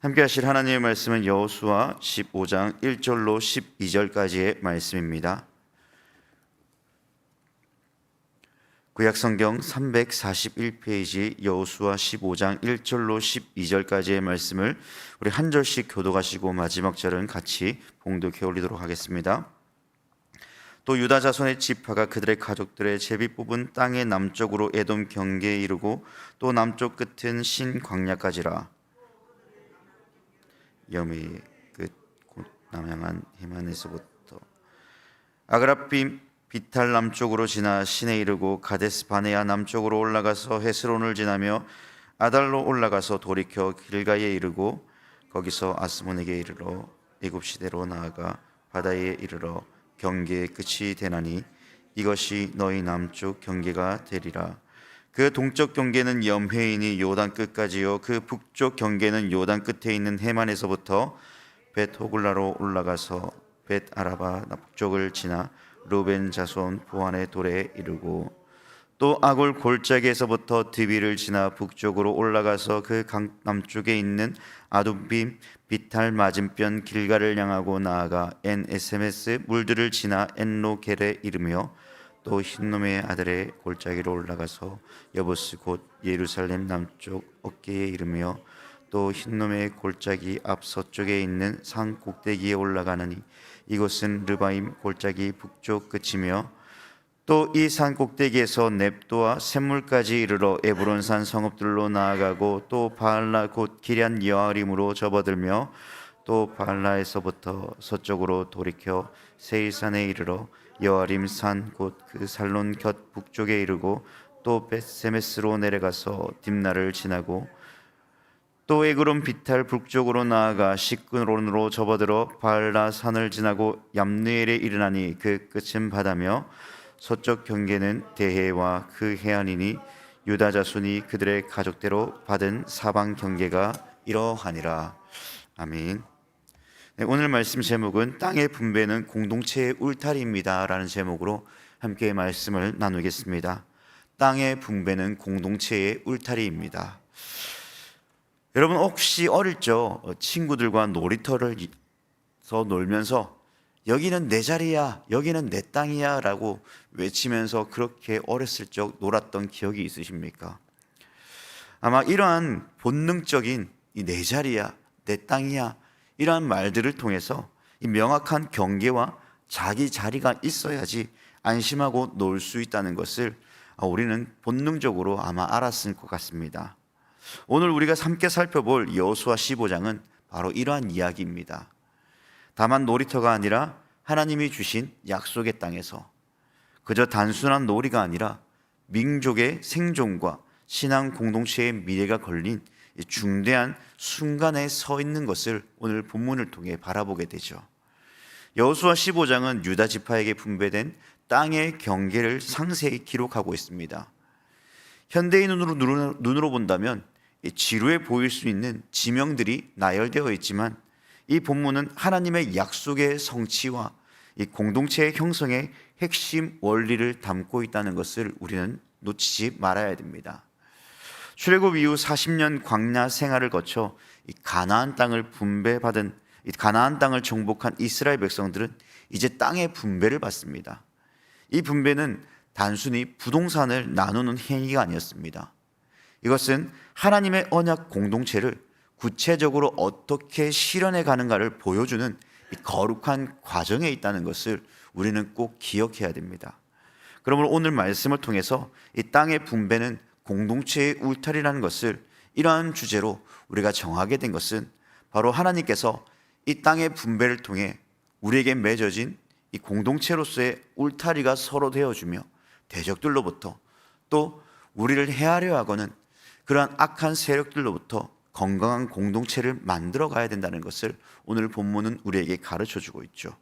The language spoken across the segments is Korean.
함께 하실 하나님의 말씀은 여호수아 15장 1절로 12절까지의 말씀입니다. 구약 성경 341페이지 여호수아 15장 1절로 12절까지의 말씀을 우리 한 절씩 교독하시고 마지막 절은 같이 봉독해 올리도록 하겠습니다. 또 유다 자손의 지파가 그들의 가족들의 제비 뽑은 땅의 남쪽으로 에돔 경계에 이르고 또 남쪽 끝은 신 광야까지라 염이 끝곧 남양한 해만에서부터 아그라빔 비탈 남쪽으로 지나 신에 이르고 가데스 바네아 남쪽으로 올라가서 헤스론을 지나며 아달로 올라가서 돌이켜 길가에 이르고 거기서 아스몬에게 이르러 애굽 시대로 나아가 바다에 이르러 경계의 끝이 되나니 이것이 너희 남쪽 경계가 되리라 그 동쪽 경계는 염회인이 요단 끝까지요. 그 북쪽 경계는 요단 끝에 있는 해만에서부터 벳 호글라로 올라가서 벳 아라바 북쪽을 지나 루벤 자손 보안의 돌에 이르고 또 아골 골짜기에서부터 드비를 지나 북쪽으로 올라가서 그 강 남쪽에 있는 아둠빔 비탈 맞은편 길가를 향하고 나아가 엔 에스메스 물들을 지나 엔로겔에 이르며 또 흰놈의 아들의 골짜기로 올라가서 여보스 곧 예루살렘 남쪽 어깨에 이르며 또 흰놈의 골짜기 앞 서쪽에 있는 산 꼭대기에 올라가느니 이곳은 르바임 골짜기 북쪽 끝이며 또 이 산 꼭대기에서 넵도와 샘물까지 이르러 에브론산 성읍들로 나아가고 또 바알라 곧 기럇 여아림으로 접어들며 또 바알라에서부터 서쪽으로 돌이켜 세일산에 이르러 여아림 산 곧 그 살론 곁 북쪽에 이르고 또 베세메스로 내려가서 딥나를 지나고 또 에그론 비탈 북쪽으로 나아가 시크론으로 접어들어 바알라 산을 지나고 얌느엘에 이르나니 그 끝은 바다며 서쪽 경계는 대해와 그 해안이니 유다 자손이 그들의 가족대로 받은 사방 경계가 이러하니라 아멘. 네, 오늘 말씀 제목은 땅의 분배는 공동체의 울타리입니다라는 제목으로 함께 말씀을 나누겠습니다. 땅의 분배는 공동체의 울타리입니다. 여러분 혹시 어릴 적 친구들과 놀이터를서 놀면서 여기는 내 자리야, 여기는 내 땅이야라고 외치면서 그렇게 어렸을 적 놀았던 기억이 있으십니까? 아마 이러한 본능적인 이내 자리야, 내 땅이야 이러한 말들을 통해서 이 명확한 경계와 자기 자리가 있어야지 안심하고 놀 수 있다는 것을 우리는 본능적으로 아마 알았을 것 같습니다. 오늘 우리가 함께 살펴볼 여호수아 15장은 바로 이러한 이야기입니다. 다만 놀이터가 아니라 하나님이 주신 약속의 땅에서 그저 단순한 놀이가 아니라 민족의 생존과 신앙 공동체의 미래가 걸린 중대한 순간에 서 있는 것을 오늘 본문을 통해 바라보게 되죠. 여호수아 15장은 유다 지파에게 분배된 땅의 경계를 상세히 기록하고 있습니다. 현대인 눈으로 눈으로 본다면 지루해 보일 수 있는 지명들이 나열되어 있지만 이 본문은 하나님의 약속의 성취와 이 공동체의 형성의 핵심 원리를 담고 있다는 것을 우리는 놓치지 말아야 됩니다. 출애굽 이후 40년 광야 생활을 거쳐 이 가나안 땅을 분배받은 이 가나안 땅을 정복한 이스라엘 백성들은 이제 땅의 분배를 받습니다. 이 분배는 단순히 부동산을 나누는 행위가 아니었습니다. 이것은 하나님의 언약 공동체를 구체적으로 어떻게 실현해 가는가를 보여주는 거룩한 과정에 있다는 것을 우리는 꼭 기억해야 됩니다. 그러므로 오늘 말씀을 통해서 이 땅의 분배는 공동체의 울타리라는 것을 이러한 주제로 우리가 정하게 된 것은 바로 하나님께서 이 땅의 분배를 통해 우리에게 맺어진 이 공동체로서의 울타리가 서로 되어주며 대적들로부터 또 우리를 헤아려 하고는 그러한 악한 세력들로부터 건강한 공동체를 만들어 가야 된다는 것을 오늘 본문은 우리에게 가르쳐 주고 있죠.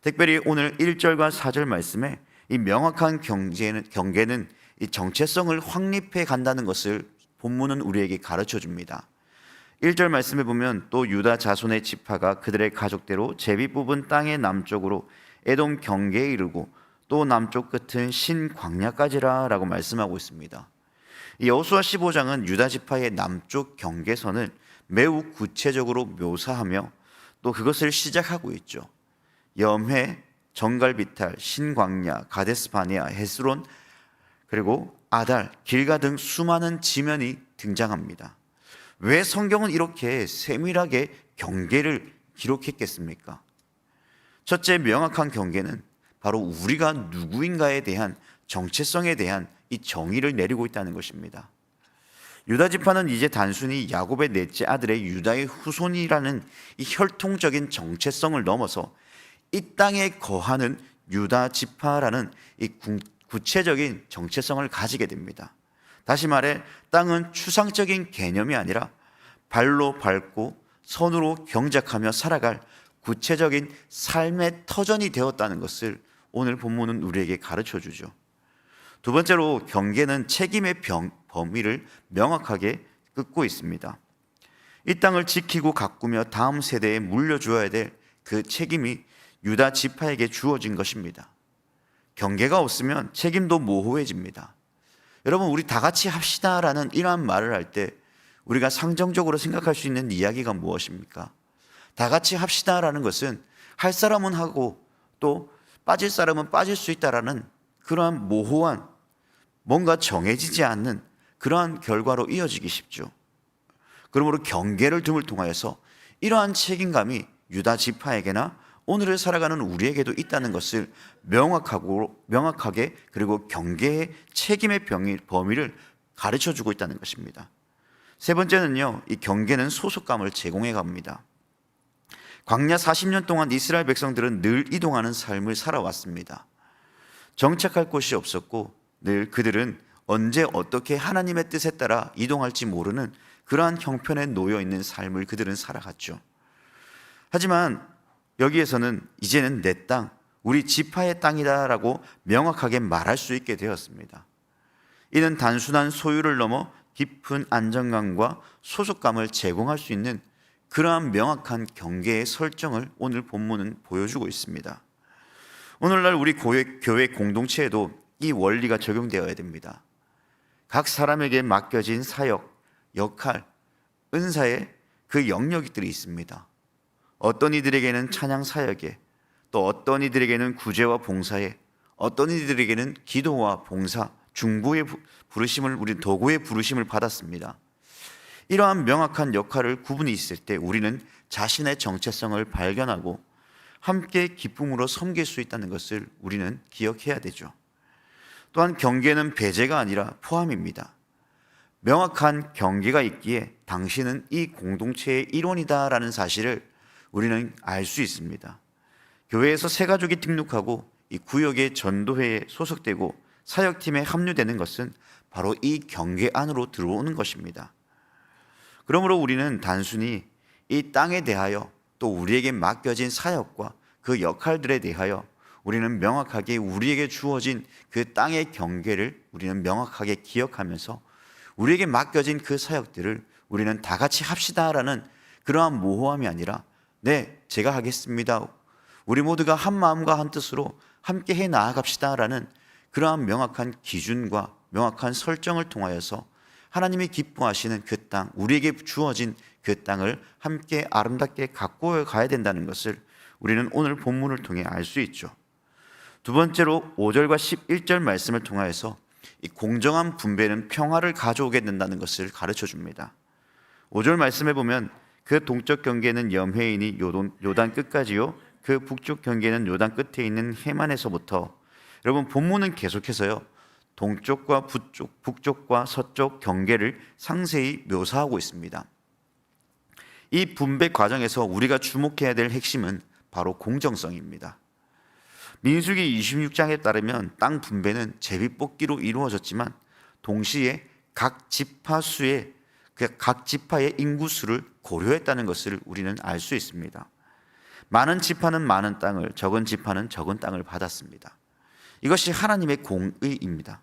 특별히 오늘 1절과 4절 말씀에 이 명확한 경계는, 경계는 이 정체성을 확립해 간다는 것을 본문은 우리에게 가르쳐 줍니다. 1절 말씀에 보면 또 유다 자손의 지파가 그들의 가족대로 제비 뽑은 땅의 남쪽으로 에돔 경계에 이르고 또 남쪽 끝은 신 광야까지라라고 말씀하고 있습니다. 여호수아 15장은 유다 지파의 남쪽 경계선을 매우 구체적으로 묘사하며 또 그것을 시작하고 있죠. 염해, 정갈비탈, 신광야, 가데스 바네아, 헤스론 그리고 아달, 길가 등 수많은 지면이 등장합니다. 왜 성경은 이렇게 세밀하게 경계를 기록했겠습니까? 첫째 명확한 경계는 바로 우리가 누구인가에 대한 정체성에 대한 이 정의를 내리고 있다는 것입니다. 유다 지파는 이제 단순히 야곱의 넷째 아들의 유다의 후손이라는 이 혈통적인 정체성을 넘어서 이 땅에 거하는 유다 지파라는 이 구- 구체적인 정체성을 가지게 됩니다. 다시 말해 땅은 추상적인 개념이 아니라 발로 밟고 손으로 경작하며 살아갈 구체적인 삶의 터전이 되었다는 것을 오늘 본문은 우리에게 가르쳐 주죠. 두 번째로 경계는 책임의 병- 범위를 명확하게 긋고 있습니다. 이 땅을 지키고 가꾸며 다음 세대에 물려주어야 될 그 책임이 유다 지파에게 주어진 것입니다. 경계가 없으면 책임도 모호해집니다. 여러분 우리 다 같이 합시다라는 이러한 말을 할 때 우리가 상정적으로 생각할 수 있는 이야기가 무엇입니까? 다 같이 합시다라는 것은 할 사람은 하고 또 빠질 사람은 빠질 수 있다라는 그러한 모호한 뭔가 정해지지 않는 그러한 결과로 이어지기 쉽죠. 그러므로 경계를 둠을 통하여서 이러한 책임감이 유다 지파에게나 오늘을 살아가는 우리에게도 있다는 것을 명확하고 명확하게 그리고 경계의 책임의 범위를 가르쳐 주고 있다는 것입니다. 세 번째는요, 이 경계는 소속감을 제공해 갑니다. 광야 40년 동안 이스라엘 백성들은 늘 이동하는 삶을 살아왔습니다. 정착할 곳이 없었고 늘 그들은 언제 어떻게 하나님의 뜻에 따라 이동할지 모르는 그러한 형편에 놓여 있는 삶을 그들은 살아갔죠. 하지만 여기에서는 이제는 내 땅, 우리 지파의 땅이다라고 명확하게 말할 수 있게 되었습니다. 이는 단순한 소유를 넘어 깊은 안정감과 소속감을 제공할 수 있는 그러한 명확한 경계의 설정을 오늘 본문은 보여주고 있습니다. 오늘날 우리 교회, 공동체에도 이 원리가 적용되어야 됩니다. 각 사람에게 맡겨진 사역, 역할, 은사에 그 영역들이 있습니다. 어떤 이들에게는 찬양 사역에, 또 어떤 이들에게는 구제와 봉사에, 어떤 이들에게는 기도와 봉사, 중보의 부- 부르심을 우리 도구의 부르심을 받았습니다. 이러한 명확한 역할을 구분이 있을 때 우리는 자신의 정체성을 발견하고 함께 기쁨으로 섬길 수 있다는 것을 우리는 기억해야 되죠. 또한 경계는 배제가 아니라 포함입니다. 명확한 경계가 있기에 당신은 이 공동체의 일원이다라는 사실을 우리는 알 수 있습니다. 교회에서 새 가족이 등록하고 이 구역의 전도회에 소속되고 사역팀에 합류되는 것은 바로 이 경계 안으로 들어오는 것입니다. 그러므로 우리는 단순히 이 땅에 대하여 또 우리에게 맡겨진 사역과 그 역할들에 대하여 우리는 명확하게 우리에게 주어진 그 땅의 경계를 우리는 명확하게 기억하면서 우리에게 맡겨진 그 사역들을 우리는 다 같이 합시다라는 그러한 모호함이 아니라 네, 제가 하겠습니다. 우리 모두가 한 마음과 한 뜻으로 함께 해 나아갑시다라는 그러한 명확한 기준과 명확한 설정을 통하여서 하나님이 기뻐하시는 그 땅, 우리에게 주어진 그 땅을 함께 아름답게 가꾸어 가야 된다는 것을 우리는 오늘 본문을 통해 알 수 있죠. 두 번째로 5절과 11절 말씀을 통하여서 이 공정한 분배는 평화를 가져오게 된다는 것을 가르쳐 줍니다. 5절 말씀에 보면 그 동쪽 경계는 염해인이 요돈, 요단 끝까지요. 그 북쪽 경계는 요단 끝에 있는 해만에서부터 여러분 본문은 계속해서요. 동쪽과 북쪽, 북쪽과 서쪽 경계를 상세히 묘사하고 있습니다. 이 분배 과정에서 우리가 주목해야 될 핵심은 바로 공정성입니다. 민수기 26장에 따르면 땅 분배는 제비뽑기로 이루어졌지만 동시에 각 지파 수의 그 각 지파의 인구 수를 고려했다는 것을 우리는 알 수 있습니다. 많은 지파는 많은 땅을, 적은 지파는 적은 땅을 받았습니다. 이것이 하나님의 공의입니다.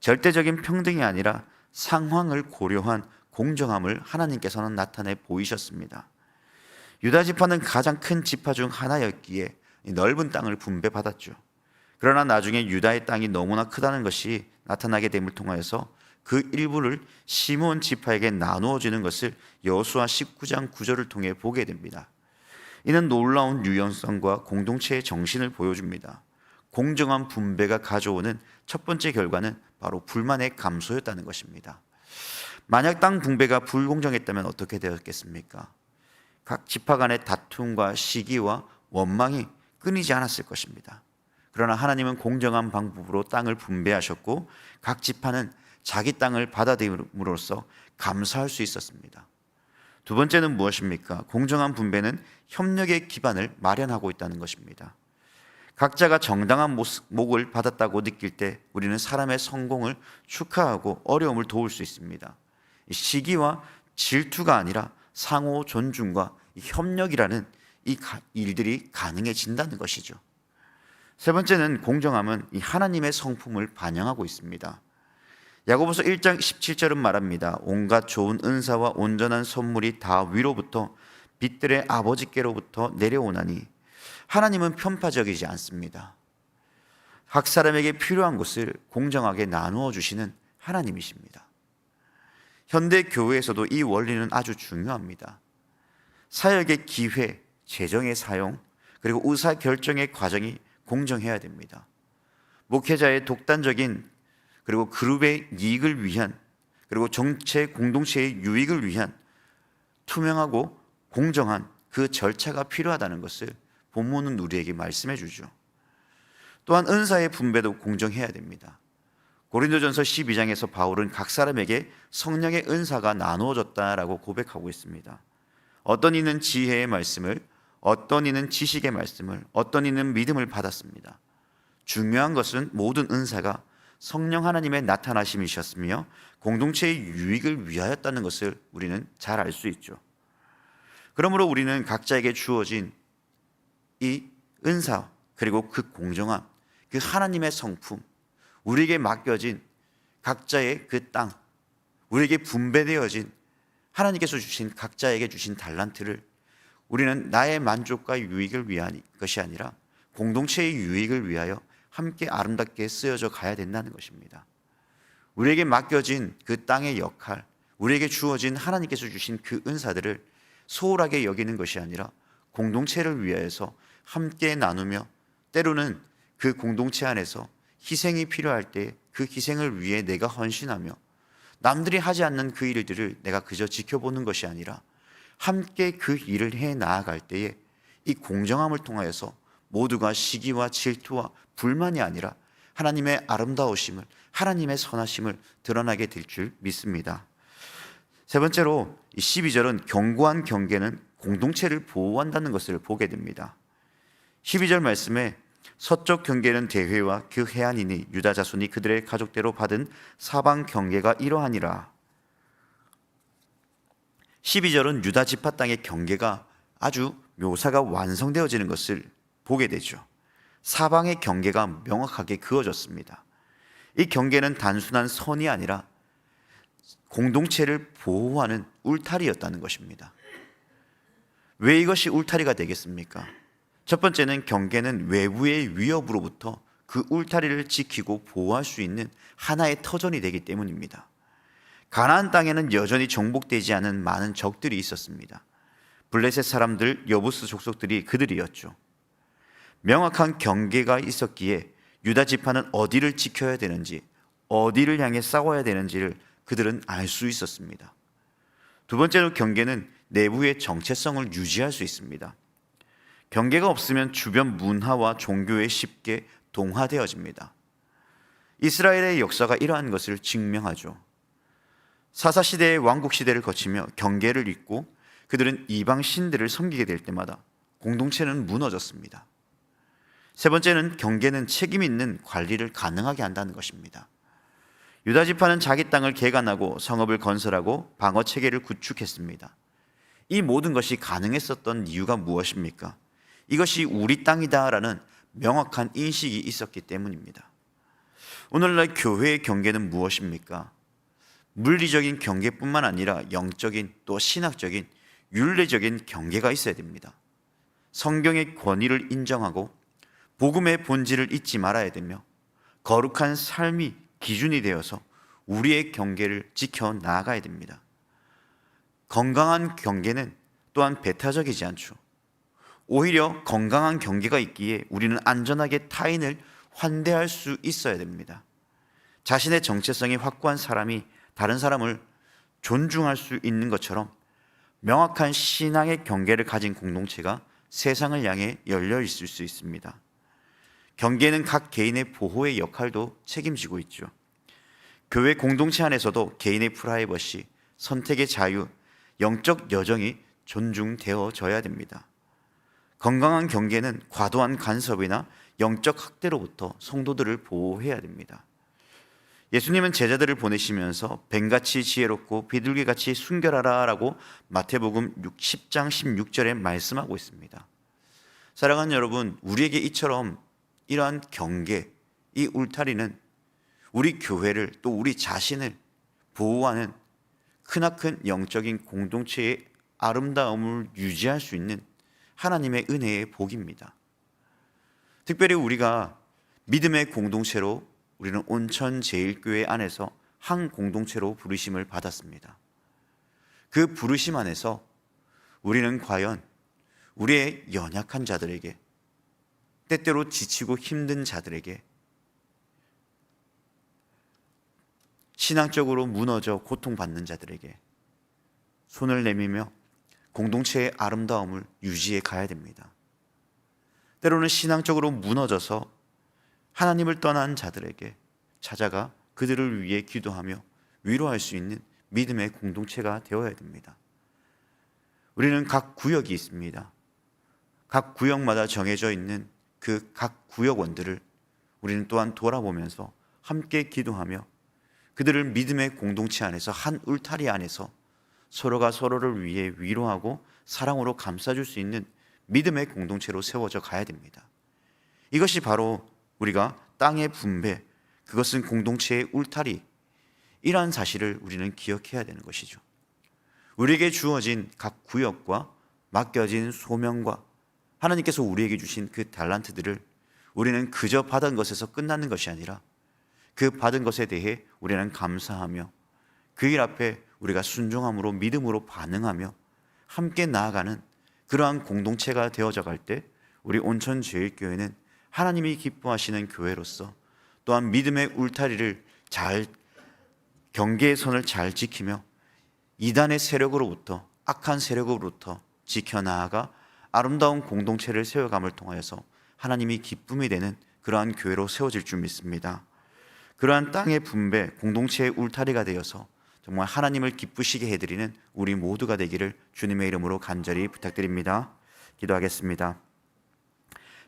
절대적인 평등이 아니라 상황을 고려한 공정함을 하나님께서는 나타내 보이셨습니다. 유다 지파는 가장 큰 지파 중 하나였기에 이 넓은 땅을 분배받았죠. 그러나 나중에 유다의 땅이 너무나 크다는 것이 나타나게 됨을 통하여서 그 일부를 시몬 지파에게 나누어 주는 것을 여호수아 19장 9절을 통해 보게 됩니다. 이는 놀라운 유연성과 공동체의 정신을 보여줍니다. 공정한 분배가 가져오는 첫 번째 결과는 바로 불만의 감소였다는 것입니다. 만약 땅 분배가 불공정했다면 어떻게 되었겠습니까? 각 지파 간의 다툼과 시기와 원망이 끊이지 않았을 것입니다. 그러나 하나님은 공정한 방법으로 땅을 분배하셨고 각 지파는 자기 땅을 받아들임으로써 감사할 수 있었습니다. 두 번째는 무엇입니까? 공정한 분배는 협력의 기반을 마련하고 있다는 것입니다. 각자가 정당한 목을 받았다고 느낄 때 우리는 사람의 성공을 축하하고 어려움을 도울 수 있습니다. 이 시기와 질투가 아니라 상호 존중과 이 협력이라는 이 가- 일들이 가능해진다는 것이죠. 세 번째는 공정함은 이 하나님의 성품을 반영하고 있습니다. 야고보서 1장 17절은 말합니다. 온갖 좋은 은사와 온전한 선물이 다 위로부터 빛들의 아버지께로부터 내려오나니 하나님은 편파적이지 않습니다. 각 사람에게 필요한 것을 공정하게 나누어 주시는 하나님이십니다. 현대 교회에서도 이 원리는 아주 중요합니다. 사역의 기회, 재정의 사용, 그리고 의사 결정의 과정이 공정해야 됩니다. 목회자의 독단적인 그리고 그룹의 이익을 위한 그리고 정체 공동체의 유익을 위한 투명하고 공정한 그 절차가 필요하다는 것을 본문은 우리에게 말씀해 주죠. 또한 은사의 분배도 공정해야 됩니다. 고린도전서 12장에서 바울은 각 사람에게 성령의 은사가 나누어졌다라고 고백하고 있습니다. 어떤 이는 지혜의 말씀을, 어떤 이는 지식의 말씀을, 어떤 이는 믿음을 받았습니다. 중요한 것은 모든 은사가 성령 하나님의 나타나심이셨으며 공동체의 유익을 위하였다는 것을 우리는 잘 알 수 있죠. 그러므로 우리는 각자에게 주어진 이 은사 그리고 그 공정함, 그 하나님의 성품, 우리에게 맡겨진 각자의 그 땅, 우리에게 분배되어진 하나님께서 주신 각자에게 주신 달란트를 우리는 나의 만족과 유익을 위한 것이 아니라 공동체의 유익을 위하여 함께 아름답게 쓰여져 가야 된다는 것입니다. 우리에게 맡겨진 그 땅의 역할, 우리에게 주어진 하나님께서 주신 그 은사들을 소홀하게 여기는 것이 아니라 공동체를 위하여서 함께 나누며 때로는 그 공동체 안에서 희생이 필요할 때 그 희생을 위해 내가 헌신하며 남들이 하지 않는 그 일들을 내가 그저 지켜보는 것이 아니라 함께 그 일을 해 나아갈 때에 이 공정함을 통하여서 모두가 시기와 질투와 불만이 아니라 하나님의 아름다우심을 하나님의 선하심을 드러나게 될 줄 믿습니다. 세 번째로 이 12절은 견고한 경계는 공동체를 보호한다는 것을 보게 됩니다. 12절 말씀에 서쪽 경계는 대회와 그 해안이니 유다 자손이 그들의 가족대로 받은 사방 경계가 이러하니라. 12절은 유다 지파 땅의 경계가 아주 묘사가 완성되어지는 것을 보게 되죠. 사방의 경계가 명확하게 그어졌습니다. 이 경계는 단순한 선이 아니라 공동체를 보호하는 울타리였다는 것입니다. 왜 이것이 울타리가 되겠습니까? 첫 번째는 경계는 외부의 위협으로부터 그 울타리를 지키고 보호할 수 있는 하나의 터전이 되기 때문입니다. 가나안 땅에는 여전히 정복되지 않은 많은 적들이 있었습니다. 블레셋 사람들, 여부스 족속들이 그들이었죠. 명확한 경계가 있었기에 유다 지파는 어디를 지켜야 되는지, 어디를 향해 싸워야 되는지를 그들은 알 수 있었습니다. 두 번째로 경계는 내부의 정체성을 유지할 수 있습니다. 경계가 없으면 주변 문화와 종교에 쉽게 동화되어집니다. 이스라엘의 역사가 이러한 것을 증명하죠. 사사 시대의 왕국 시대를 거치며 경계를 잇고 그들은 이방 신들을 섬기게 될 때마다 공동체는 무너졌습니다. 세 번째는 경계는 책임 있는 관리를 가능하게 한다는 것입니다. 유다 지파는 자기 땅을 개간하고 성읍을 건설하고 방어 체계를 구축했습니다. 이 모든 것이 가능했었던 이유가 무엇입니까? 이것이 우리 땅이다라는 명확한 인식이 있었기 때문입니다. 오늘날 교회의 경계는 무엇입니까? 물리적인 경계뿐만 아니라 영적인 또 신학적인 윤례적인 경계가 있어야 됩니다. 성경의 권위를 인정하고 복음의 본질을 잊지 말아야 되며 거룩한 삶이 기준이 되어서 우리의 경계를 지켜 나아가야 됩니다. 건강한 경계는 또한 배타적이지 않죠. 오히려 건강한 경계가 있기에 우리는 안전하게 타인을 환대할 수 있어야 됩니다. 자신의 정체성이 확고한 사람이 다른 사람을 존중할 수 있는 것처럼 명확한 신앙의 경계를 가진 공동체가 세상을 향해 열려 있을 수 있습니다. 경계는 각 개인의 보호의 역할도 책임지고 있죠. 교회 공동체 안에서도 개인의 프라이버시, 선택의 자유, 영적 여정이 존중되어져야 됩니다. 건강한 경계는 과도한 간섭이나 영적 학대로부터 성도들을 보호해야 됩니다. 예수님은 제자들을 보내시면서 뱀같이 지혜롭고 비둘기같이 순결하라 라고 마태복음 10장 16절에 말씀하고 있습니다. 사랑하는 여러분, 우리에게 이처럼 이러한 경계, 이 울타리는 우리 교회를 또 우리 자신을 보호하는 크나큰 영적인 공동체의 아름다움을 유지할 수 있는 하나님의 은혜의 복입니다. 특별히 우리가 믿음의 공동체로 우리는 온천 제일교회 안에서 한 공동체로 부르심을 받았습니다. 그 부르심 안에서 우리는 과연 우리의 연약한 자들에게 때때로 지치고 힘든 자들에게 신앙적으로 무너져 고통받는 자들에게 손을 내밀며 공동체의 아름다움을 유지해 가야 됩니다. 때로는 신앙적으로 무너져서 하나님을 떠난 자들에게 찾아가 그들을 위해 기도하며 위로할 수 있는 믿음의 공동체가 되어야 됩니다. 우리는 각 구역이 있습니다. 각 구역마다 정해져 있는 그 각 구역원들을 우리는 또한 돌아보면서 함께 기도하며 그들을 믿음의 공동체 안에서 한 울타리 안에서 서로가 서로를 위해 위로하고 사랑으로 감싸줄 수 있는 믿음의 공동체로 세워져 가야 됩니다. 이것이 바로 우리가 땅의 분배, 그것은 공동체의 울타리, 이러한 사실을 우리는 기억해야 되는 것이죠. 우리에게 주어진 각 구역과 맡겨진 소명과 하나님께서 우리에게 주신 그 달란트들을 우리는 그저 받은 것에서 끝나는 것이 아니라 그 받은 것에 대해 우리는 감사하며 그 일 앞에 우리가 순종함으로 믿음으로 반응하며 함께 나아가는 그러한 공동체가 되어져 갈 때 우리 온천 제일교회는 하나님이 기뻐하시는 교회로서 또한 믿음의 울타리를 잘 경계의 선을 잘 지키며 이단의 세력으로부터 악한 세력으로부터 지켜 나아가 아름다운 공동체를 세워감을 통하여서 하나님이 기쁨이 되는 그러한 교회로 세워질 줄 믿습니다. 그러한 땅의 분배, 공동체의 울타리가 되어서 정말 하나님을 기쁘시게 해드리는 우리 모두가 되기를 주님의 이름으로 간절히 부탁드립니다. 기도하겠습니다.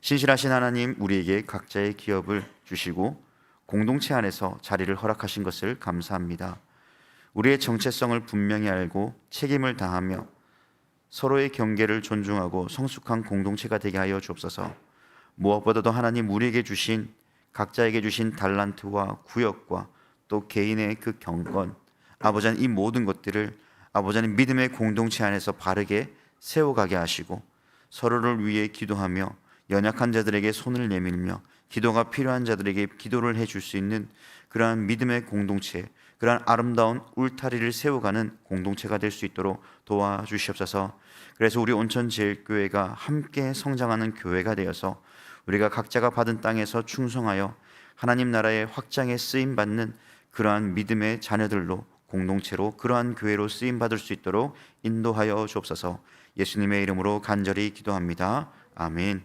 신실하신 하나님, 우리에게 각자의 기업을 주시고 공동체 안에서 자리를 허락하신 것을 감사합니다. 우리의 정체성을 분명히 알고 책임을 다하며 서로의 경계를 존중하고 성숙한 공동체가 되게 하여 주옵소서. 무엇보다도 하나님 우리에게 주신 각자에게 주신 달란트와 구역과 또 개인의 그 경건, 아버지는 이 모든 것들을 아버지는 믿음의 공동체 안에서 바르게 세워가게 하시고 서로를 위해 기도하며 연약한 자들에게 손을 내밀며 기도가 필요한 자들에게 기도를 해줄 수 있는 그러한 믿음의 공동체, 그러한 아름다운 울타리를 세워가는 공동체가 될 수 있도록 도와주시옵소서. 그래서 우리 온천제일교회가 함께 성장하는 교회가 되어서 우리가 각자가 받은 땅에서 충성하여 하나님 나라의 확장에 쓰임 받는 그러한 믿음의 자녀들로 공동체로 그러한 교회로 쓰임 받을 수 있도록 인도하여 주옵소서. 예수님의 이름으로 간절히 기도합니다. 아멘.